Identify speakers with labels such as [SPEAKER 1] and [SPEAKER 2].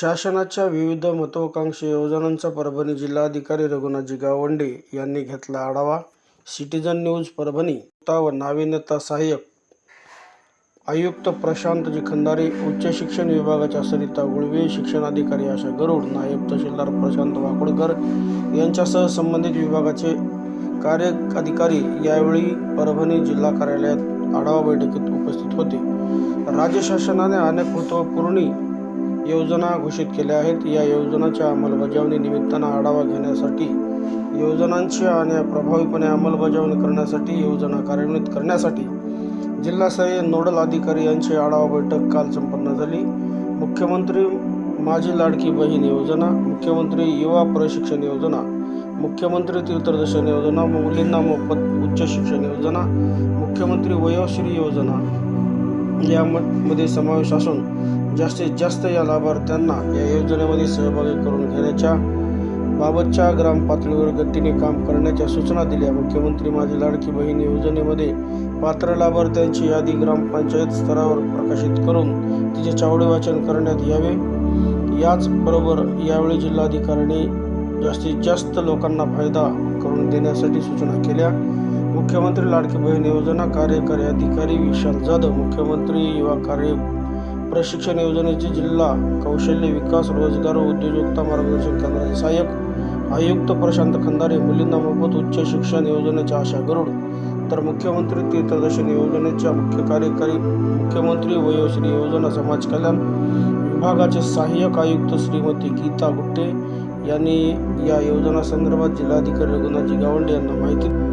[SPEAKER 1] शासनाच्या विविध महत्त्वाकांक्षी योजनांचा परभणी जिल्हाधिकारी रघुनाथजी गावंडे यांनी घेतला आढावा. Citizen news Parbhani. व नाविन्यता सहाय्यक आयुक्त प्रशांतजी खंदारे उच्च शिक्षण विभागाच्या सरिता गुळवे शिक्षणाधिकारी आशा गरुड नायब तहसीलदार प्रशांत वाकोडकर यांच्यासह संबंधित विभागाचे कार्य अधिकारी यावेळी परभणी जिल्हा कार्यालयात आढावा बैठकीत उपस्थित होते. राज्य शासनाने अनेक महत्त्वपूर्ण योजना घोषित केल्या आहेत. या योजनांच्या अंमलबजावणी निमित्तानं आढावा घेण्यासाठी योजनांची आणि प्रभावीपणे अंमलबजावणी करण्यासाठी योजना कार्यान्वित करण्यासाठी जिल्हास्तरीय नोडल अधिकारी यांची आढावा बैठक काल संपन्न झाली. मुख्यमंत्री माझी लाडकी बहीण योजना मुख्यमंत्री युवा प्रशिक्षण योजना मुख्यमंत्री तीर्थदर्शन योजना मुलींना मोफत उच्च शिक्षण योजना मुख्यमंत्री वयोश्री योजना यामध्ये समावेश असून जास्तीत जास्त या लाभार्थ्यांना या योजनेमध्ये सहभागी करून घेण्याच्या बाबतच्या ग्राम पातळीवर गतीने काम करण्याच्या सूचना दिल्या. मुख्यमंत्री माझी लाडकी बहीण योजनेमध्ये पात्र लाभार्थ्यांची यादी ग्रामपंचायत स्तरावर प्रकाशित करून तिचे चावडे वाचन करण्यात यावे. याचबरोबर यावेळी जिल्हाधिकाऱ्यांनी जास्तीत जास्त लोकांना फायदा करून देण्यासाठी सूचना केल्या. मुख्यमंत्री लाडकी बहीण योजना कार्यकारी अधिकारी विशाल जाधव मुख्यमंत्री युवा कार्य प्रशिक्षण योजनेचे जिल्हा कौशल्य विकास रोजगार व उद्योजकता मार्गदर्शन केंद्राचे सहाय्यक आयुक्त प्रशांत खंदारे मुलींना मोफत उच्च शिक्षण योजनेच्या आशा गरुड तर मुख्यमंत्री तीर्थदर्शन योजनेच्या मुख्य कार्यकारी मुख्यमंत्री वयोश्री योजना समाज कल्याण विभागाचे सहाय्यक आयुक्त श्रीमती गीता गुट्टे यांनी या योजना संदर्भात जिल्हाधिकारी रघुनाथजी गावंडे यांना माहिती